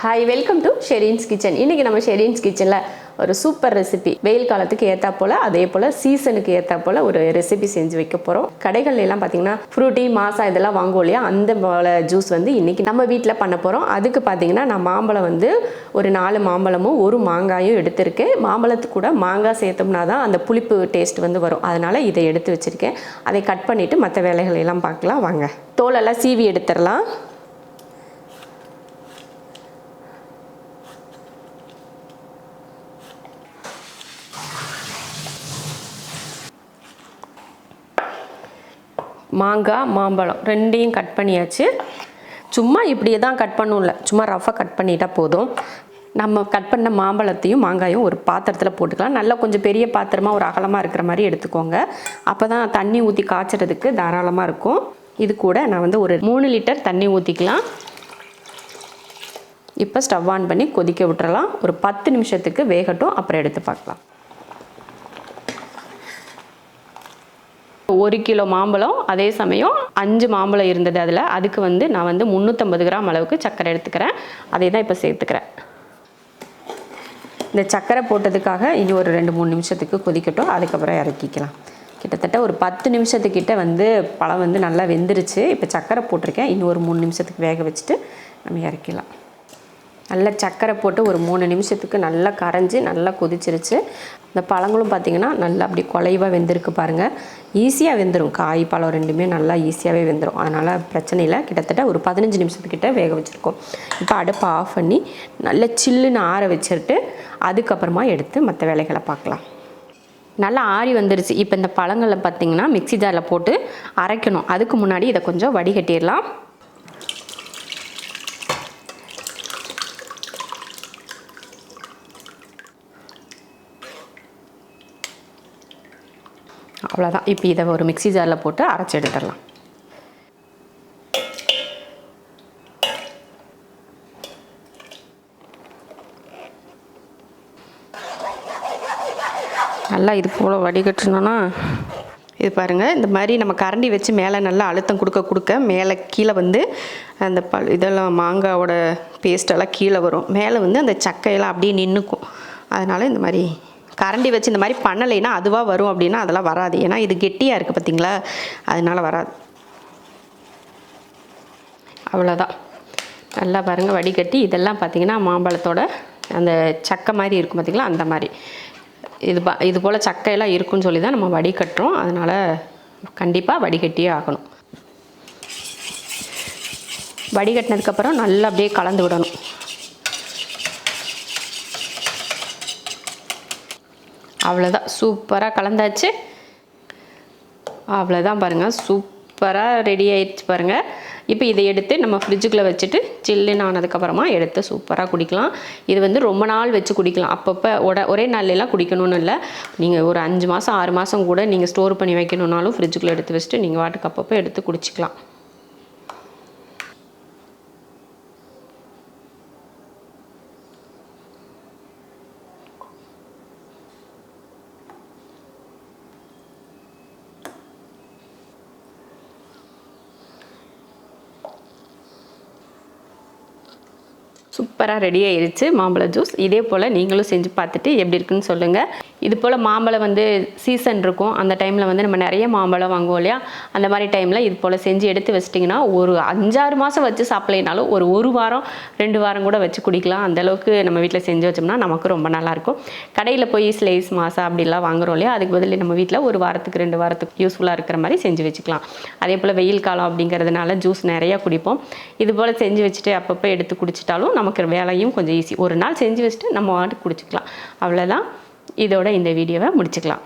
Hi welcome to Sherin's kitchen இன்றைக்கி நம்ம ஷெரீன்ஸ் கிச்சனில் ஒரு சூப்பர் ரெசிபி வெயில் காலத்துக்கு ஏற்றா போல் அதே போல் சீசனுக்கு ஏற்றா போல் ஒரு ரெசிபி செஞ்சு வைக்க போகிறோம் கடைகள்லாம் பார்த்தீங்கன்னா ஃப்ரூட்டி மாசா இதெல்லாம் வாங்குவோம் இல்லையா? அந்த போல ஜூஸ் வந்து இன்றைக்கி நம்ம வீட்டில் பண்ண போகிறோம் அதுக்கு பார்த்தீங்கன்னா நான் மாம்பழம் வந்து ஒரு நாலு மாம்பழமும் ஒரு மாங்காயும் எடுத்திருக்கேன். மாம்பழத்துக்கு கூட மாங்காய் சேர்த்தோம்னா தான் அந்த புளிப்பு டேஸ்ட் வந்து வரும். அதனால் இதை எடுத்து வச்சுருக்கேன். அதை கட் பண்ணிவிட்டு மற்ற வேலைகளெல்லாம் பார்க்கலாம் வாங்க. தோலெல்லாம் சீவி எடுத்துடலாம். மாங்காய் மாம்பழம் ரெண்டையும் கட் பண்ணியாச்சு. சும்மா இப்படியே தான் கட் பண்ணணும்ல சும்மா ரஃபாக கட் பண்ணிட்டால் போதும். நம்ம கட் பண்ண மாம்பழத்தையும் மாங்காயும் ஒரு பாத்திரத்தில் போட்டுக்கலாம். நல்லா கொஞ்சம் பெரிய பாத்திரமாக ஒரு அகலமாக இருக்கிற மாதிரி எடுத்துக்கோங்க. அப்போ தான் தண்ணி ஊற்றி காய்ச்சறதுக்கு தாராளமாக இருக்கும். இது கூட நான் வந்து ஒரு மூணு லிட்டர் தண்ணி ஊற்றிக்கலாம் இப்போ ஸ்டவ் ஆன் பண்ணி கொதிக்க விட்டுறலாம். ஒரு பத்து நிமிஷத்துக்கு வேகட்டும். அப்புறம் எடுத்து பார்க்கலாம். ஒரு கிலோ மாம்பழம் அதே சமயம் அஞ்சு மாம்பழம் இருந்தது அதில். அதுக்கு வந்து நான் வந்து முந்நூற்றம்பது கிராம் அளவுக்கு சர்க்கரை எடுத்துக்கிறேன். அதை தான் இப்போ சேர்த்துக்கிறேன். இந்த சர்க்கரை போட்டதுக்காக இனி ஒரு ரெண்டு மூணு நிமிஷத்துக்கு கொதிக்கட்டும். அதுக்கப்புறம் இறக்கிக்கலாம். கிட்டத்தட்ட ஒரு பத்து நிமிஷத்துக்கிட்ட வந்து பழம் வந்து நல்லா வெந்துருச்சு. இப்போ சர்க்கரை போட்டிருக்கேன். இன்னும் ஒரு மூணு நிமிஷத்துக்கு வேக வச்சுட்டு நம்ம இறக்கிடலாம். நல்லா சர்க்கரை போட்டு ஒரு மூணு நிமிஷத்துக்கு நல்லா கரைஞ்சி நல்லா கொதிச்சிருச்சு. இந்த பழங்களும் பார்த்திங்கன்னா நல்லா அப்படி குலைவாக வெந்திருக்கு பாருங்கள் ஈஸியாக வெந்துடும் காய் பழம் ரெண்டுமே நல்லா ஈஸியாகவே வெந்துடும் அதனால் பிரச்சனை இல்லை. கிட்டத்தட்ட ஒரு பதினஞ்சு நிமிஷத்துக்கிட்ட வேக வச்சுருக்கோம். இப்போ அடுப்பை ஆஃப் பண்ணி நல்லா சில்லுன்னு ஆற வச்சுட்டு அதுக்கப்புறமா எடுத்து மற்ற வேலைகளை பார்க்கலாம். நல்லா ஆறி வந்துருச்சு. இப்போ இந்த பழங்களை பார்த்திங்கன்னா மிக்ஸி ஜாரில் போட்டு அரைக்கணும். அதுக்கு முன்னாடி இதை கொஞ்சம் வடிகட்டிடலாம். அவ்வளோதான் இப்போ இதை ஒரு மிக்ஸி ஜாரில் போட்டு அரைச்சி எடுத்துடலாம். நல்லா இது போல் வடிகட்டணும்னா இது பாருங்கள் இந்த மாதிரி நம்ம கரண்டி வச்சு மேலே நல்லா அழுத்தம் கொடுக்க கொடுக்க மேலே கீழே வந்து அந்த பல் இதெல்லாம் மாங்காவோட பேஸ்டெல்லாம் கீழே வரும். மேலே வந்து அந்த சக்கையெல்லாம் அப்படியே நின்றுக்கும் அதனால் இந்த மாதிரி கரண்டி வச்சு இந்த மாதிரி பண்ணலைன்னா அதுவாக வரும் அப்படின்னா அதெல்லாம் வராது. ஏன்னா இது கெட்டியாக இருக்குது பார்த்தீங்களா அதனால் வராது. அவ்வளோதான் நல்லா பாருங்கள் வடிகட்டி. இதெல்லாம் பார்த்திங்கன்னா மாம்பழத்தோட அந்த சக்கை மாதிரி இருக்கும் பார்த்திங்களா அந்த மாதிரி. இது ப இது போல் சக்கையெல்லாம் இருக்குன்னு சொல்லி தான் நம்ம வடிகட்டுறோம். அதனால் கண்டிப்பாக வடிகட்டியே ஆகணும். வடிகட்டினதுக்கப்புறம் நல்லா அப்படியே கலந்து விடணும். அவ்வளோதான் சூப்பராக கலந்தாச்சு. அவ்வளோதான் பாருங்கள் சூப்பராக ரெடி ஆயிடுச்சு பாருங்கள் இப்போ இதை எடுத்து நம்ம ஃப்ரிட்ஜுக்குள்ளே வச்சுட்டு சில்லுன்னு ஆனதுக்கப்புறமா எடுத்து சூப்பராக குடிக்கலாம். இது வந்து ரொம்ப நாள் வச்சு குடிக்கலாம். அப்பப்போ உட ஒரே நாள்லாம் குடிக்கணும்னு இல்லை. நீங்கள் ஒரு அஞ்சு மாதம் ஆறு மாதம் கூட நீங்கள் ஸ்டோர் பண்ணி வைக்கணுன்னாலும் ஃப்ரிட்ஜுக்குள்ளே எடுத்து வச்சுட்டு நீங்கள் வாட்டுக்கு அப்பப்போ எடுத்து குடிச்சிக்கலாம். சூப்பராக ரெடி ஆயிடுச்சு மாம்பழ ஜூஸ் இதே போல் நீங்களும் செஞ்சு பார்த்துட்டு எப்படி இருக்குன்னு சொல்லுங்கள் இது போல் மாம்பழம் வந்து சீசன் இருக்கும். அந்த டைமில் வந்து நம்ம நிறைய மாம்பழம் வாங்குவோம் இல்லையா? அந்த மாதிரி டைமில் இது போல் செஞ்சு எடுத்து வச்சிட்டிங்கன்னா ஒரு அஞ்சாறு மாதம் வச்சு சாப்பிட்லைனாலும் ஒரு ஒரு வாரம் ரெண்டு வாரம் கூட வச்சு குடிக்கலாம். அந்தளவுக்கு நம்ம வீட்டில் செஞ்சு வச்சோம்னா நமக்கு ரொம்ப நல்லாயிருக்கும் கடையில் போய் ஸ்லைஸ் மாசா அப்படிலாம் வாங்குறோம் இல்லையா? அதுக்கு பதில் நம்ம வீட்டில் ஒரு வாரத்துக்கு ரெண்டு வாரத்துக்கு யூஸ்ஃபுல்லாக இருக்கிற மாதிரி செஞ்சு வச்சுக்கலாம். அதே போல் வெயில் காலம் அப்படிங்கிறதுனால ஜூஸ் நிறையா குடிப்போம். இது போல் செஞ்சு வச்சுட்டு அப்பப்போ எடுத்து குடிச்சிட்டாலும் நம்ம நமக்கு வேலையும் கொஞ்சம் ஈஸி ஒரு நாள் செஞ்சு வச்சுட்டு நம்ம வாட்டுக்கு குடிச்சிக்கலாம். அவ்வளோதான் இதோட இந்த வீடியோவை முடிச்சுக்கலாம்.